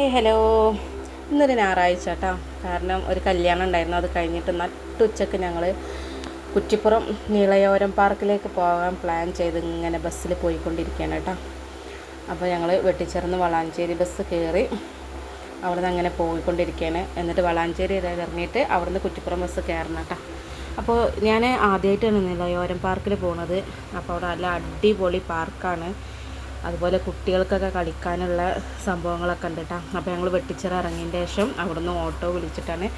Hi hello. ഇന്നൊരു ഞായറാഴ്ച കേട്ടോ. കാരണം ഒരു കല്യാണം ഉണ്ടായിരുന്നു. അത് കഴിഞ്ഞിട്ട് നട്ടുച്ചക്ക് ഞങ്ങൾ കുറ്റിപ്പുറം നീളയോരം പാർക്കിലേക്ക് പോകാൻ പ്ലാൻ ചെയ്ത് ഇങ്ങനെ ബസ്സിൽ പോയിക്കൊണ്ടിരിക്കുകയാണ് കേട്ടോ. അപ്പോൾ ഞങ്ങൾ വെട്ടിച്ചേർന്ന് വളാഞ്ചേരി ബസ് കയറി അവിടുന്ന് അങ്ങനെ പോയിക്കൊണ്ടിരിക്കുകയാണ്. എന്നിട്ട് വളാഞ്ചേരി ഇറങ്ങിയിട്ട് അവിടുന്ന് കുറ്റിപ്പുറം ബസ് കയറണം കേട്ടോ. അപ്പോൾ ഞാൻ ആദ്യമായിട്ടാണ് നീളയോരം പാർക്കിൽ പോകുന്നത് അപ്പോൾ അവിടെ നല്ല അടിപൊളി പാർക്കാണ് അതുപോലെ കുട്ടികൾക്കൊക്കെ കളിക്കാനുള്ള സംഭവങ്ങളൊക്കെ ഉണ്ട് കേട്ടോ അപ്പോൾ ഞങ്ങൾ വെട്ടിച്ചിറ ഇറങ്ങിയതിന് ശേഷം അവിടുന്ന് ഓട്ടോ വിളിച്ചിട്ടാണ്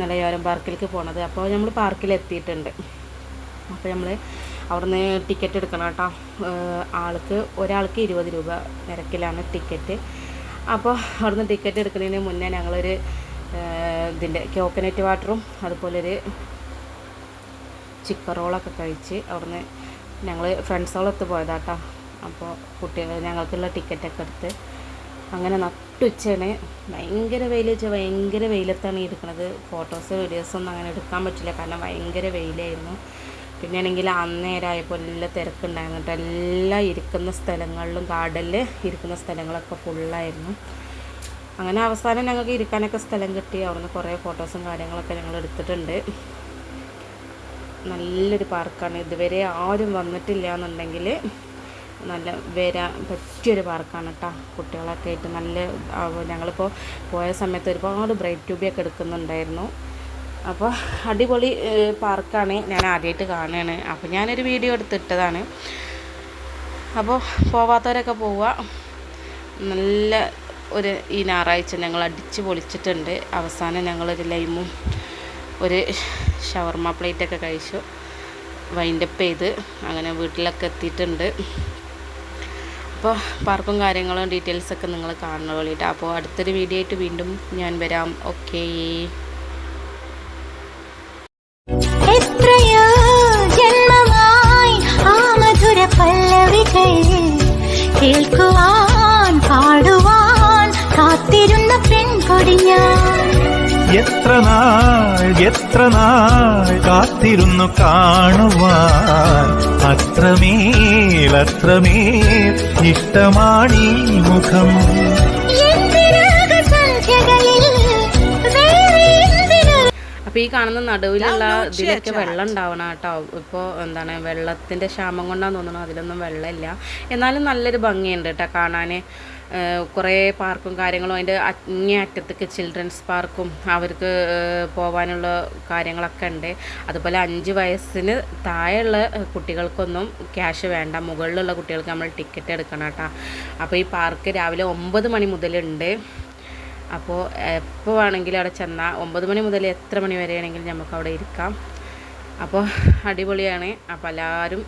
നിലയോരം പാർക്കിലേക്ക് പോണത്. അപ്പോൾ നമ്മൾ പാർക്കിൽ എത്തിയിട്ടുണ്ട്. അപ്പോൾ നമ്മൾ അവിടുന്ന് ടിക്കറ്റ് എടുക്കണം കേട്ടോ. ആൾക്ക് ഒരാൾക്ക് ഇരുപത് രൂപ നിരക്കിലാണ് ടിക്കറ്റ്. അപ്പോൾ അവിടുന്ന് ടിക്കറ്റ് എടുക്കുന്നതിന് മുന്നേ ഞങ്ങളൊരു ഇതിന്റെ കോക്കനറ്റ് വാട്ടറും അതുപോലെ ഒരു ചിക്കൻ റോളൊക്കെ കഴിച്ച് അവിടുന്ന് ഞങ്ങൾ ഫ്രണ്ട്സുകളൊത്ത് പോയതാട്ടോ അപ്പോൾ കുട്ടികൾ ഞങ്ങൾക്കുള്ള ടിക്കറ്റൊക്കെ എടുത്ത് അങ്ങനെ നട്ടുച്ചയാണ് ഭയങ്കര വെയിൽ വെച്ചാൽ ഭയങ്കര വെയിലത്താണ് എടുക്കുന്നത് ഫോട്ടോസ് വീഡിയോസൊന്നും അങ്ങനെ എടുക്കാൻ പറ്റില്ല. കാരണം ഭയങ്കര വെയിലായിരുന്നു. പിന്നെ ആണെങ്കിൽ അന്നേരമായപ്പോൾ എല്ലാം തിരക്കുണ്ടായിരുന്നു കേട്ടോ. എല്ലാം ഇരിക്കുന്ന സ്ഥലങ്ങളിലും ഗാർഡനിൽ ഇരിക്കുന്ന സ്ഥലങ്ങളൊക്കെ ഫുള്ളായിരുന്നു അങ്ങനെ അവസാനം ഞങ്ങൾക്ക് ഇരിക്കാനൊക്കെ സ്ഥലം കിട്ടി. അവിടുന്ന് കുറേ ഫോട്ടോസും കാര്യങ്ങളൊക്കെ ഞങ്ങൾ എടുത്തിട്ടുണ്ട്. നല്ലൊരു പാർക്കാണ് ഇതുവരെ ആരും വന്നിട്ടില്ല എന്നുണ്ടെങ്കിൽ നല്ല വരാൻ പറ്റിയൊരു പാർക്കാണ് കേട്ടോ കുട്ടികളൊക്കെ ആയിട്ട്. നല്ല ഞങ്ങളിപ്പോൾ പോയ സമയത്ത് ഒരുപാട് ബ്രൈറ്റ് ട്യൂബിയൊക്കെ എടുക്കുന്നുണ്ടായിരുന്നു. അപ്പോൾ അടിപൊളി പാർക്കാണ് ഞാൻ ആദ്യമായിട്ട് കാണുകയാണ് അപ്പോൾ ഞാനൊരു വീഡിയോ എടുത്തിട്ടതാണ്. അപ്പോൾ പോവാത്തവരൊക്കെ പോവുക നല്ല ഒരു ഈ ഞായറാഴ്ച ഞങ്ങൾ അടിച്ച് പൊളിച്ചിട്ടുണ്ട്. അവസാനം ഞങ്ങളൊരു ലൈമും ഒരു ഷവർമ പ്ലേറ്റൊക്കെ കഴിച്ചു. വൈൻഡപ്പ് ചെയ്ത് അങ്ങനെ വീട്ടിലൊക്കെ എത്തിയിട്ടുണ്ട്. അപ്പോൾ പാർക്കും കാര്യങ്ങളും ഡീറ്റെയിൽസൊക്കെ നിങ്ങൾ കാണുന്ന വേണ്ടിയിട്ട്. അപ്പോൾ അടുത്തൊരു വീഡിയോ ആയിട്ട് വീണ്ടും ഞാൻ വരാം. ഓക്കേ കേൾക്കുവാൻ പാടുവാൻ കാത്തിരുന്ന പെൺകൊടി ഞാൻ എത്ര നാൾ എത്ര നാൾ കാത്തിരുന്നു കാണുവാൻ? അത്രമേൽ അത്രമേൽ ഇഷ്ടമാണീ മുഖം. അപ്പോൾ ഈ കാണുന്ന നടുവിലുള്ള ഇതിലൊക്കെ വെള്ളം ഉണ്ടാവണം കേട്ടോ. ഇപ്പോൾ എന്താണ് വെള്ളത്തിന്റെ ക്ഷാമം കൊണ്ടാന്ന് തോന്നുന്നു. അതിലൊന്നും വെള്ളമില്ല. എന്നാലും നല്ലൊരു ഭംഗിയുണ്ട് കേട്ടോ കാണാൻ കുറേ പാർക്കും കാര്യങ്ങളും അതിന്റെ അങ്ങേ അറ്റത്തേക്ക് ചിൽഡ്രൻസ് പാർക്കും അവർക്ക് പോകാനുള്ള കാര്യങ്ങളൊക്കെ ഉണ്ട്. അതുപോലെ അഞ്ച് വയസ്സിന് താഴെയുള്ള കുട്ടികൾക്കൊന്നും ക്യാഷ് വേണ്ട. മുകളിലുള്ള കുട്ടികൾക്ക് നമ്മൾ ടിക്കറ്റ് എടുക്കണം കേട്ടോ. അപ്പോൾ ഈ പാർക്ക് രാവിലെ ഒമ്പത് മണി മുതലുണ്ട്. അപ്പോൾ എപ്പോൾ വേണമെങ്കിലും അവിടെ ചെന്നാൽ ഒമ്പത് മണി മുതൽ എത്ര മണി വരെ ആണെങ്കിലും നമുക്ക് അവിടെ ഇരിക്കാം. അപ്പോൾ അടിപൊളിയാണ്. അപ്പോൾ എല്ലാവരും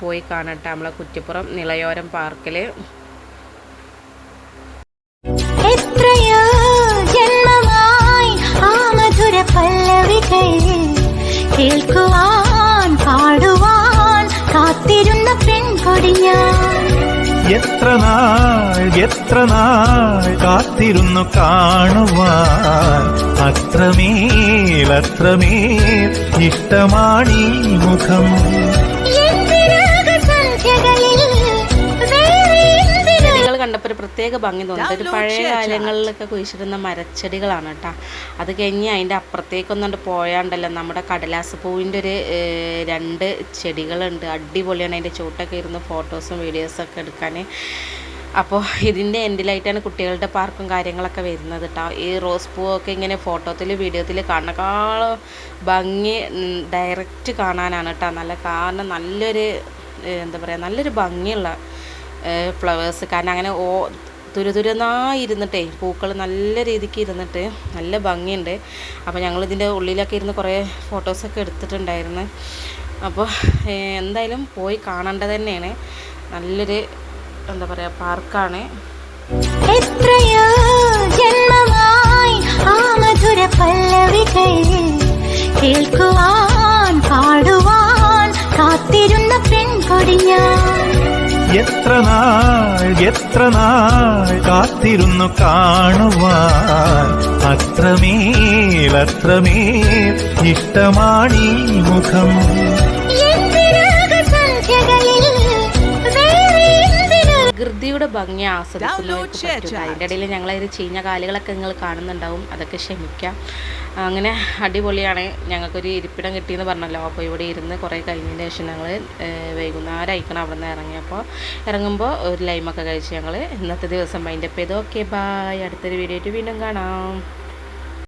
പോയി കാണട്ടെ നമ്മളെ കുറ്റിപ്പുറം നിളയോരം പാർക്കിൽ കേൾക്കുവാൻ എത്ര നാൾ എത്ര നാൾ കാത്തിരുന്നു കാണുവാൻ? അത്രമേൽ അത്രമേൽ ഇഷ്ടമാണീ മുഖം. പ്രത്യേക ഭംഗി തോന്നുന്നത് ഒരു പഴയ കാലങ്ങളിലൊക്കെ കുഴിച്ചിരുന്ന മരച്ചെടികളാണ് കേട്ടോ. അത് കഴിഞ്ഞ് അതിന്റെ അപ്പുറത്തേക്കൊന്നുകൊണ്ട് പോയാണ്ടല്ലോ. നമ്മുടെ കടലാസ് പൂവിന്റെ ഒരു രണ്ട് ചെടികളുണ്ട്. അടിപൊളിയാണ്. അതിന്റെ ചൂട്ടൊക്കെ ഇരുന്ന് ഫോട്ടോസും വീഡിയോസൊക്കെ എടുക്കാൻ അപ്പോൾ ഇതിന്റെ എൻഡിലായിട്ടാണ് കുട്ടികളുടെ പാർക്കും കാര്യങ്ങളൊക്കെ വരുന്നത് കേട്ടോ. ഈ റോസ് പൂവൊക്കെ ഇങ്ങനെ ഫോട്ടോത്തിൽ വീഡിയോത്തിൽ കാണക്കാളും ഭംഗി ഡയറക്റ്റ് കാണാനാണ് കേട്ടോ. നല്ല കാരണം നല്ലൊരു എന്താ പറയുക നല്ലൊരു ഭംഗിയുള്ള ഫ്ലവേഴ്സ്. കാരണം അങ്ങനെ ഓ തുരുതുരുന്നായി ഇരുന്നിട്ടേ പൂക്കൾ നല്ല രീതിക്ക് ഇരുന്നിട്ട് നല്ല ഭംഗിയുണ്ട്. അപ്പോൾ ഞങ്ങളിതിന്റെ ഉള്ളിലൊക്കെ ഇരുന്ന് കുറേ ഫോട്ടോസൊക്കെ എടുത്തിട്ടുണ്ടായിരുന്നു. അപ്പോൾ എന്തായാലും പോയി കാണേണ്ടത് തന്നെയാണ്. നല്ലൊരു എന്താ പറയുക പാർക്കാണ്. എത്രയാ ജന്മമായി ആ മധുര കേൾക്കുവാൻ പാടുവാൻ കാത്തിരുന്ന പെൺകൊടി ഞാൻ എത്ര നാൾ എത്ര നാൾ കാത്തിരുന്നു കാണുവാൻ? അത്രമേൽ അത്രമേൽ ഇഷ്ടമാണീ മുഖം. പ്രകൃതിയുടെ ഭംഗി ആസ്വദിക്കുന്നവർക്ക് പറ്റും. അതിന്റെ ഇടയിൽ ഞങ്ങളൊരു ചീഞ്ഞ കാലുകളൊക്കെ നിങ്ങൾ കാണുന്നുണ്ടാവും. അതൊക്കെ ക്ഷമിക്കാം. അങ്ങനെ അടിപൊളിയാണ്. ഞങ്ങൾക്കൊരു ഇരിപ്പിടം കിട്ടിയെന്ന് പറഞ്ഞല്ലോ. അപ്പോൾ ഇവിടെ ഇരുന്ന് കുറേ കഴിഞ്ഞതിന് ശേഷം ഞങ്ങൾ വൈകുന്നേരം അയക്കണം അവിടെ നിന്ന് ഇറങ്ങിയപ്പോൾ. ഇറങ്ങുമ്പോൾ ഒരു ലൈമൊക്കെ കഴിച്ച് ഞങ്ങൾ ഇന്നത്തെ ദിവസം മൈൻഡപ്പ് ചെയ്തു. ഓക്കെ ബായ് അടുത്തൊരു വീഡിയോ ആയിട്ട് വീണ്ടും കാണാം.